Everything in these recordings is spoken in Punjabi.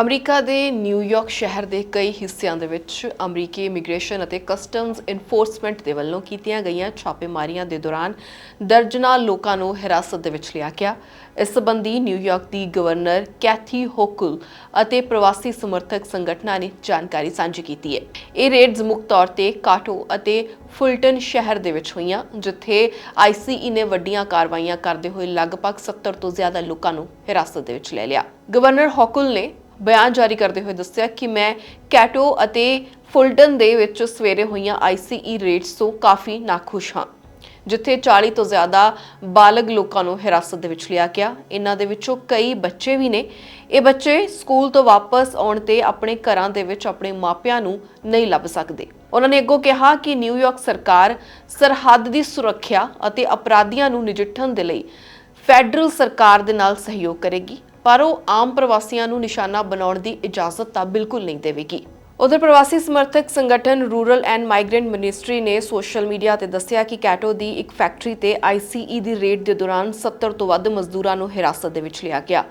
ਅਮਰੀਕਾ ਦੇ ਨਿਊਯਾਰਕ ਸ਼ਹਿਰ ਦੇ ਕਈ ਹਿੱਸਿਆਂ ਦੇ ਵਿੱਚ ਅਮਰੀਕੀ ਇਮੀਗ੍ਰੇਸ਼ਨ ਅਤੇ ਕਸਟਮਜ਼ ਇਨਫੋਰਸਮੈਂਟ ਦੇ ਵੱਲੋਂ ਕੀਤੀਆਂ ਗਈਆਂ ਛਾਪੇਮਾਰੀਆਂ ਦੇ ਦੌਰਾਨ ਦਰਜਨਾਂ ਲੋਕਾਂ ਨੂੰ ਹਿਰਾਸਤ ਦੇ ਵਿੱਚ ਲਿਆ ਗਿਆ। ਇਸ ਸੰਬੰਧੀ ਨਿਊਯਾਰਕ ਦੀ ਗਵਰਨਰ ਕੈਥੀ ਹੋਕਲ ਅਤੇ ਪ੍ਰਵਾਸੀ ਸਮਰਥਕ ਸੰਗਠਨਾਂ ਨੇ ਜਾਣਕਾਰੀ ਸਾਂਝੀ ਕੀਤੀ ਹੈ। ਇਹ ਰੇਡਸ ਮੁੱਖ ਤੌਰ ਤੇ ਕਾਟੋ ਅਤੇ ਫੁਲਟਨ ਸ਼ਹਿਰ ਦੇ ਵਿੱਚ ਹੋਈਆਂ, ਜਿੱਥੇ ਆਈਸੀਈ ਨੇ ਵੱਡੀਆਂ ਕਾਰਵਾਈਆਂ ਕਰਦੇ ਹੋਏ ਲਗਭਗ 70 ਤੋਂ ਜ਼ਿਆਦਾ ਲੋਕਾਂ ਨੂੰ ਹਿਰਾਸਤ ਦੇ ਵਿੱਚ ਲੈ ਲਿਆ। ਗਵਰਨਰ ਹੋਕਲ ਨੇ ਬਿਆਨ ਜਾਰੀ ਕਰਦੇ ਹੋਏ ਦੱਸਿਆ ਕਿ ਮੈਂ ਕੈਟੋ ਅਤੇ ਫੁਲਟਨ ਦੇ ਵਿੱਚ ਸਵੇਰੇ ਹੋਈਆਂ ਆਈਸੀਈ ਰੇਟਸ ਤੋਂ ਕਾਫੀ ਨਾਖੁਸ਼ ਹਾਂ, ਜਿੱਥੇ 40 ਤੋਂ ਜ਼ਿਆਦਾ ਬਾਲਗ ਲੋਕਾਂ ਨੂੰ ਹਿਰਾਸਤ ਦੇ ਵਿੱਚ ਲਿਆ ਗਿਆ। ਇਹਨਾਂ ਦੇ ਵਿੱਚੋਂ ਕਈ ਬੱਚੇ ਵੀ ਨੇ। ਇਹ ਬੱਚੇ ਸਕੂਲ ਤੋਂ ਵਾਪਸ ਆਉਣ ਤੇ ਆਪਣੇ ਘਰਾਂ ਦੇ ਵਿੱਚ ਆਪਣੇ ਮਾਪਿਆਂ ਨੂੰ ਨਹੀਂ ਲੱਭ ਸਕਦੇ। ਉਹਨਾਂ ਨੇ ਅੱਗੋਂ ਕਿਹਾ ਕਿ ਨਿਊਯਾਰਕ ਸਰਕਾਰ ਸਰਹੱਦ ਦੀ ਸੁਰੱਖਿਆ ਅਤੇ ਅਪਰਾਧੀਆਂ ਨੂੰ ਨਜਿੱਠਣ ਦੇ ਲਈ ਫੈਡਰਲ ਸਰਕਾਰ ਦੇ ਨਾਲ ਸਹਿਯੋਗ ਕਰੇਗੀ। ਪਰ ਉਹ ਆਮ ਪ੍ਰਵਾਸੀਆਂ ਨੂੰ ਨਿਸ਼ਾਨਾ ਬਣਾਉਣ ਦੀ ਇਜਾਜ਼ਤ ਤਾਂ ਬਿਲਕੁਲ ਨਹੀਂ ਦੇਵੇਗੀ। ਉਧਰ ਪ੍ਰਵਾਸੀ ਸਮਰਥਕ ਸੰਗਠਨ ਰੂਰਲ ਐਂਡ ਮਾਈਗ੍ਰੈਂਟ ਮਿਨਿਸਟਰੀ ਨੇ ਸੋਸ਼ਲ ਮੀਡੀਆ ਤੇ ਦੱਸਿਆ ਕਿ ਕੈਟੋ ਦੀ ਇੱਕ ਫੈਕਟਰੀ ਤੇ ਆਈਸੀਈ ਦੀ ਰੇਡ ਦੇ ਦੌਰਾਨ 70 ਤੋਂ ਵੱਧ ਮਜ਼ਦੂਰਾਂ ਨੂੰ ਹਿਰਾਸਤ ਦੇ ਵਿੱਚ ਲਿਆ ਗਿਆ।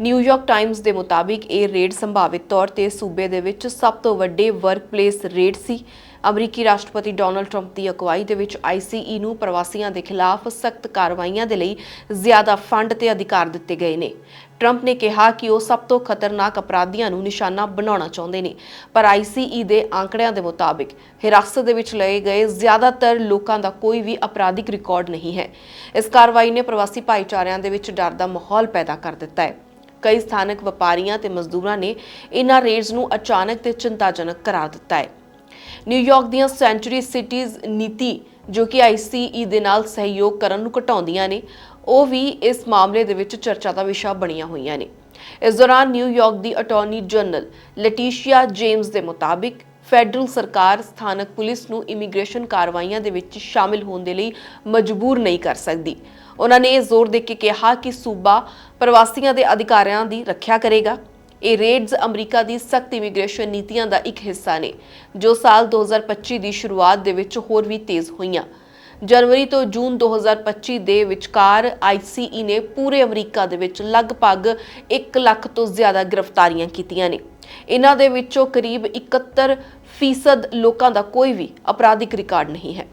ਨਿਊਯਾਰਕ ਟਾਈਮਜ਼ ਦੇ ਮੁਤਾਬਿਕ ਇਹ ਰੇਡ ਸੰਭਾਵਿਤ ਤੌਰ ਤੇ ਸੂਬੇ ਦੇ ਵਿੱਚ ਸਭ ਤੋਂ ਵੱਡੇ ਵਰਕਪਲੇਸ ਰੇਡ ਸੀ। ਅਮਰੀਕੀ ਰਾਸ਼ਟਰਪਤੀ ਡੋਨਲਡ ਟਰੰਪ ਦੀ ਅਗਵਾਈ ਦੇ ਵਿੱਚ ਆਈਸੀਈ ਨੂੰ ਪ੍ਰਵਾਸੀਆਂ ਦੇ ਖਿਲਾਫ ਸਖਤ ਕਾਰਵਾਈਆਂ ਦੇ ਲਈ ਜ਼ਿਆਦਾ ਫੰਡ ਤੇ ਅਧਿਕਾਰ ਦਿੱਤੇ ਗਏ ਨੇ। ਟਰੰਪ ਨੇ ਕਿਹਾ ਕਿ ਉਹ ਸਭ ਤੋਂ ਖਤਰਨਾਕ ਅਪਰਾਧੀਆਂ ਨੂੰ ਨਿਸ਼ਾਨਾ ਬਣਾਉਣਾ ਚਾਹੁੰਦੇ ਨੇ, ਪਰ ਆਈਸੀਈ ਦੇ ਆંકੜਿਆਂ ਦੇ ਮੁਤਾਬਿਕ ਹਿਰਾਸਤ ਦੇ ਵਿੱਚ ਲਏ ਗਏ ਜ਼ਿਆਦਾਤਰ ਲੋਕਾਂ ਦਾ ਕੋਈ ਵੀ ਅਪਰਾਧਿਕ ਰਿਕਾਰਡ ਨਹੀਂ ਹੈ। ਇਸ ਕਾਰਵਾਈ ਨੇ ਪ੍ਰਵਾਸੀ ਭਾਈਚਾਰਿਆਂ ਦੇ ਵਿੱਚ ਡਰ ਦਾ ਮਾਹੌਲ ਪੈਦਾ ਕਰ ਦਿੱਤਾ ਹੈ। ਕਈ ਸਥਾਨਕ ਵਪਾਰੀਆਂ ਤੇ ਮਜ਼ਦੂਰਾਂ ਨੇ ਇਨ੍ਹਾਂ ਰੇਡਸ ਨੂੰ ਅਚਾਨਕ ਤੇ ਚਿੰਤਾਜਨਕ ਕਰਾਰ ਦਿੱਤਾ ਹੈ। ਨਿਊਯਾਰਕ ਦੀਆਂ ਸੈਂਚੁਰੀ ਸਿਟੀਜ਼ ਨੀਤੀ, ਜੋ ਕਿ ਆਈਸੀਈ ਦੇ ਨਾਲ ਸਹਿਯੋਗ ਕਰਨ ਨੂੰ ਘਟਾਉਂਦੀਆਂ ਨੇ, ਉਹ ਵੀ ਇਸ ਮਾਮਲੇ ਦੇ ਵਿੱਚ ਚਰਚਾ ਦਾ ਵਿਸ਼ਾ ਬਣੀਆਂ ਹੋਈਆਂ ਨੇ। ਇਸ ਦੌਰਾਨ ਨਿਊਯਾਰਕ ਦੀ ਅਟਾਰਨੀ ਜਨਰਲ ਲੈਟੀਸ਼ੀਆ ਜੇਮਸ ਦੇ ਮੁਤਾਬਿਕ ਫੈਡਰਲ ਸਰਕਾਰ ਸਥਾਨਕ ਪੁਲਿਸ ਨੂੰ ਇਮੀਗ੍ਰੇਸ਼ਨ ਕਾਰਵਾਈਆਂ ਦੇ ਵਿੱਚ ਸ਼ਾਮਿਲ ਹੋਣ ਦੇ ਲਈ ਮਜਬੂਰ ਨਹੀਂ ਕਰ ਸਕਦੀ। ਉਹਨਾਂ ਨੇ ਇਹ ਜ਼ੋਰ ਦੇ ਕੇ ਕਿਹਾ ਕਿ ਸੂਬਾ ਪ੍ਰਵਾਸੀਆਂ ਦੇ ਅਧਿਕਾਰਾਂ ਦੀ ਰੱਖਿਆ ਕਰੇਗਾ। ਇਹ ਰੇਡਸ ਅਮਰੀਕਾ ਦੀ ਸਖਤ ਇਮੀਗ੍ਰੇਸ਼ਨ ਨੀਤੀਆਂ ਦਾ ਇੱਕ ਹਿੱਸਾ ਨੇ, ਜੋ ਸਾਲ 2025 ਦੀ ਸ਼ੁਰੂਆਤ ਦੇ ਵਿੱਚ ਹੋਰ ਵੀ ਤੇਜ਼ ਹੋਈਆਂ। ਜਨਵਰੀ ਤੋਂ ਜੂਨ 2025 ਦੇ ਵਿਚਕਾਰ ਆਈਸੀਈ ਨੇ ਪੂਰੇ ਅਮਰੀਕਾ ਦੇ ਵਿੱਚ ਲਗਭਗ 1 ਲੱਖ ਤੋਂ ਜ਼ਿਆਦਾ ਗ੍ਰਿਫਤਾਰੀਆਂ ਕੀਤੀਆਂ ਨੇ। ਇਹਨਾਂ ਦੇ ਵਿੱਚੋਂ ਕਰੀਬ 71% ਲੋਕਾਂ ਦਾ ਕੋਈ ਵੀ ਅਪਰਾਧਿਕ ਰਿਕਾਰਡ ਨਹੀਂ ਹੈ।